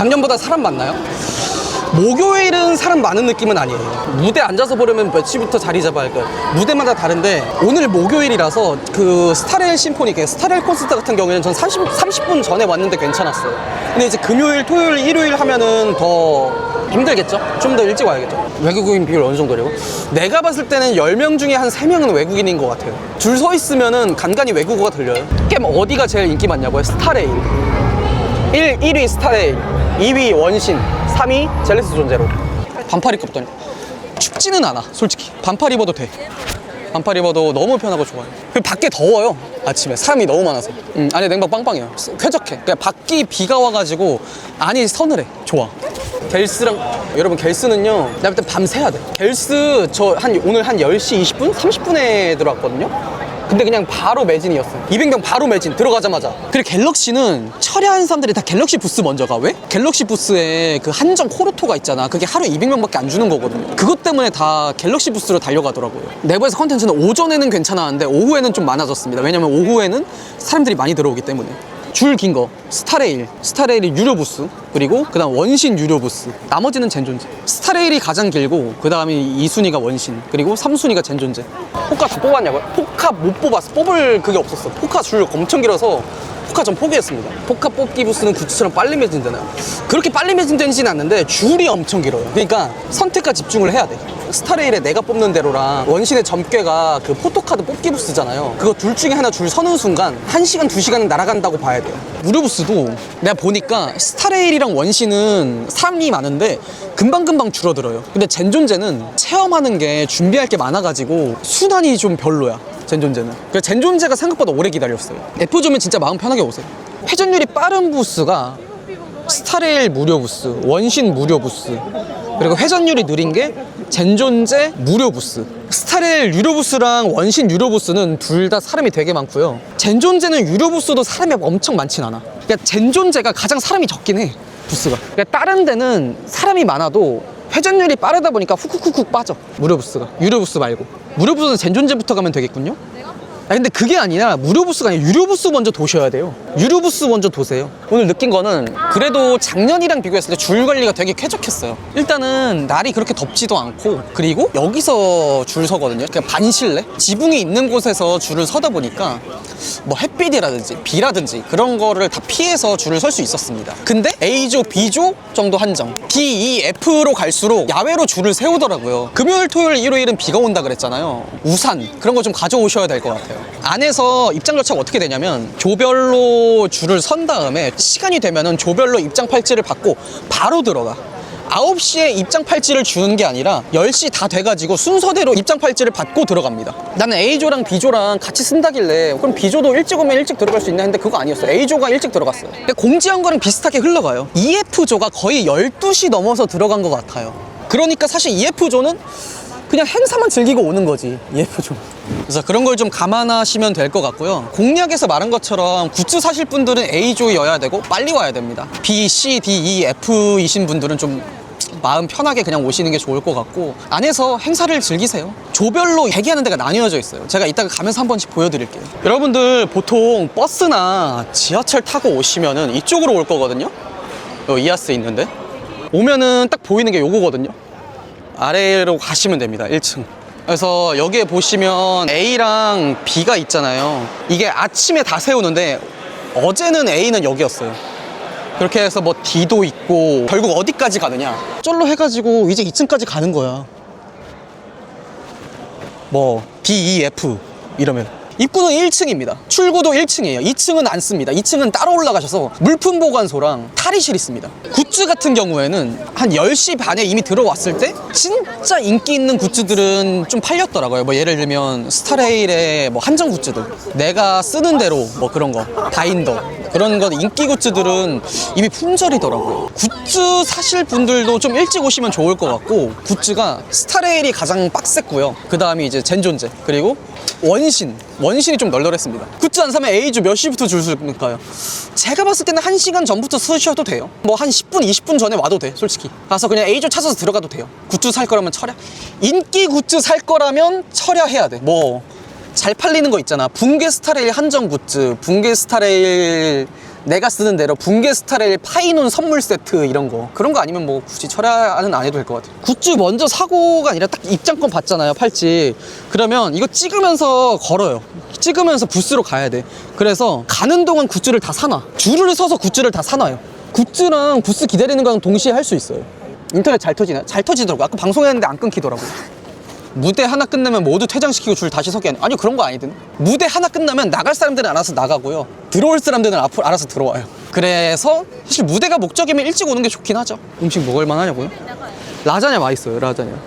작년보다 사람 많나요? 목요일은 사람 많은 느낌은 아니에요. 무대 앉아서 보려면 몇 시부터 자리 잡아야 할까요? 무대마다 다른데 오늘 목요일이라서 그 스타레일 심포니, 그 스타레일 콘서트 같은 경우에는 전 30, 30분 전에 왔는데 괜찮았어요. 근데 이제 금요일, 토요일, 일요일 하면은 더 힘들겠죠? 좀 더 일찍 와야겠죠? 외국인 비율 어느 정도래요? 내가 봤을 때는 10명 중에 한 3명은 외국인인 것 같아요. 줄 서 있으면은 간간히 외국어가 들려요. 게임 어디가 제일 인기 많냐고요? 스타레일. 1, 1위 스타레일, 2위 원신, 3위 젤리스 존제로. 반팔 입고 없더니 춥지는 않아, 솔직히. 반팔 입어도 돼. 반팔 입어도 너무 편하고 좋아요. 그리고 밖에 더워요. 아침에 사람이 너무 많아서. 음, 안에 냉방 빵빵해요. 쾌적해. 그냥 밖이 비가 와가지고 안이 서늘해. 좋아. 겔스랑 여러분 겔스는요 내가 볼때 밤새야 돼 겔스 저 한 오늘 한 10시 20분? 30분에 들어왔거든요 근데 그냥 바로 매진이었어요. 200명 바로 매진 들어가자마자. 그리고 갤럭시는 철야한 사람들이 다 갤럭시 부스 먼저 가 왜? 갤럭시 부스에 그 한정 코르토가 있잖아. 그게 하루에 200명밖에 안 주는 거거든요 그것 때문에 다 갤럭시 부스로 달려가더라고요. 내부에서 컨텐츠는 오전에는 괜찮았는데 오후에는 좀 많아졌습니다. 왜냐면 오후에는 사람들이 많이 들어오기 때문에 줄 긴 거 스타레일. 스타레일이 유료 부스 그리고 그 다음 원신 유료 부스. 나머지는 젠존제. 스타레일이 가장 길고 그 다음에 2순위가 원신 그리고 3순위가 젠존제. 포카 다 뽑았냐고요? 포카 못 뽑았어. 뽑을 그게 없었어. 포카 줄 엄청 길어서 포카 전 포기했습니다 포카 뽑기 부스는 굿즈처럼 빨리 매진되나요? 그렇게 빨리 매진되지는 않는데 줄이 엄청 길어요 그러니까 선택과 집중을 해야 돼 스타레일에 내가 뽑는 대로랑 원신의 점괘가 그 포토카드 뽑기 부스잖아요. 그거 둘 중에 하나 줄 서는 순간 1시간, 2시간은 날아간다고 봐야 돼요. 무료 부스도 내가 보니까 스타레일이랑 원신은 사람이 많은데 금방금방 줄어들어요. 근데 젠존제는 체험하는 게 준비할 게 많아가지고 순환이 좀 별로야. 젠존제는. 그래서 젠존제가 생각보다 오래 기다렸어요. F조면 진짜 마음 편하게 오세요. 회전율이 빠른 부스가 스타레일 무료 부스, 원신 무료 부스, 그리고 회전율이 느린 게 젠존제 무료 부스. 스타레일 유료 부스랑 원신 유료 부스는 둘 다 사람이 되게 많고요. 젠존제는 유료 부스도 사람이 엄청 많진 않아. 그러니까 젠존제가 가장 사람이 적긴 해. 부스가. 그러니까 다른 데는 사람이 많아도 회전율이 빠르다 보니까 훅훅훅훅 빠져. 무료 부스가. 유료 부스 말고. 무료 부스는 젠존제부터 가면 되겠군요. 아 근데 그게 아니라 무료 부스가 아니라 유료 부스 먼저 도셔야 돼요. 유료 부스 먼저 도세요. 오늘 느낀 거는 그래도 작년이랑 비교했을 때 줄 관리가 되게 쾌적했어요. 일단은 날이 그렇게 덥지도 않고 그리고 여기서 줄 서거든요. 그냥 반실내 지붕이 있는 곳에서 줄을 서다 보니까 뭐 햇빛이라든지 비라든지 그런 거를 다 피해서 줄을 설 수 있었습니다. 근데 A조, B조 정도 한정. D, E, F로 갈수록 야외로 줄을 세우더라고요. 금요일, 토요일, 일요일은 비가 온다 그랬잖아요. 우산 그런 거 좀 가져오셔야 될 것 같아요. 안에서 입장 절차가 어떻게 되냐면 조별로 줄을 선 다음에 시간이 되면은 조별로 입장 팔찌를 받고 바로 들어가. 9시에 입장 팔찌를 주는 게 아니라 10시 다 돼가지고 순서대로 입장 팔찌를 받고 들어갑니다. 나는 A조랑 B조랑 같이 쓴다길래 그럼 B조도 일찍 오면 일찍 들어갈 수 있나 했는데 그거 아니었어요. A조가 일찍 들어갔어요. 근데 공지한 거랑 비슷하게 흘러가요. EF조가 거의 12시 넘어서 들어간 것 같아요. 그러니까 사실 EF조는 그냥 행사만 즐기고 오는 거지. EF조. 그래서 그런 걸 좀 감안하시면 될 것 같고요. 공략에서 말한 것처럼 굿즈 사실 분들은 A조여야 되고 빨리 와야 됩니다. B, C, D, E, F이신 분들은 좀 마음 편하게 그냥 오시는 게 좋을 것 같고 안에서 행사를 즐기세요. 조별로 대기하는 데가 나뉘어져 있어요. 제가 이따가 가면서 한 번씩 보여드릴게요. 여러분들 보통 버스나 지하철 타고 오시면은 이쪽으로 올 거거든요. 이아스 있는데. 오면은 딱 보이는 게 요거거든요 아래로 가시면 됩니다 1층. 그래서 여기에 보시면 A랑 B가 있잖아요. 이게 아침에 다 세우는데 어제는 A는 여기였어요. 그렇게 해서 뭐 D도 있고 결국 어디까지 가느냐. 쫄로 해가지고 이제 2층까지 가는 거야. 뭐 D, E, F 이러면 입구는 1층입니다. 출구도 1층이에요. 2층은 안 씁니다. 2층은 따로 올라가셔서 물품 보관소랑 탈의실 있습니다. 굿즈 같은 경우에는 한 10시 반에 이미 들어왔을 때 진짜 인기 있는 굿즈들은 좀 팔렸더라고요. 뭐 예를 들면 스타레일의 뭐 한정 굿즈들. 내가 쓰는 대로 뭐 그런 거. 다인더 그런 거 인기 굿즈들은 이미 품절이더라고요. 굿즈 사실 분들도 좀 일찍 오시면 좋을 것 같고 굿즈가 스타레일이 가장 빡셌고요. 그 다음이 이제 젠존제 그리고 원신. 원신이 좀 널널했습니다. 굿즈 안 사면 A주 몇 시부터 줄 수 있을까요? 제가 봤을 때는 1시간 전부터 쓰셔도 돼요. 뭐 한 10분 20분 전에 와도 돼 솔직히. 가서 그냥 A주 찾아서 들어가도 돼요. 굿즈 살 거라면 철야. 인기 굿즈 살 거라면 철야해야 돼뭐 잘 팔리는 거 있잖아. 붕괴 스타레일 한정 굿즈 붕괴 스타레일 내가 쓰는 대로 붕괴 스타레일 파이논 선물 세트 이런 거. 그런 거 아니면 뭐 굳이 철야는 안 해도 될 것 같아요 굿즈 먼저 사고가 아니라 딱 입장권 받잖아요 팔찌. 그러면 이거 찍으면서 걸어요. 찍으면서 부스로 가야 돼. 그래서 가는 동안 굿즈를 다 사놔. 줄을 서서 굿즈를 다 사놔요. 굿즈랑 부스 기다리는 거랑 동시에 할 수 있어요. 인터넷 잘 터지나요? 잘 터지더라고. 아까 방송했는데 안 끊기더라고 무대 하나 끝나면 모두 퇴장시키고 줄 다시 서게 아니요 그런 거 아니든. 무대 하나 끝나면 나갈 사람들은 알아서 나가고요. 들어올 사람들은 앞으로 알아서 들어와요. 그래서 사실 무대가 목적이면 일찍 오는 게 좋긴 하죠. 음식 먹을 만하냐고요? 라자냐 맛있어요 라자냐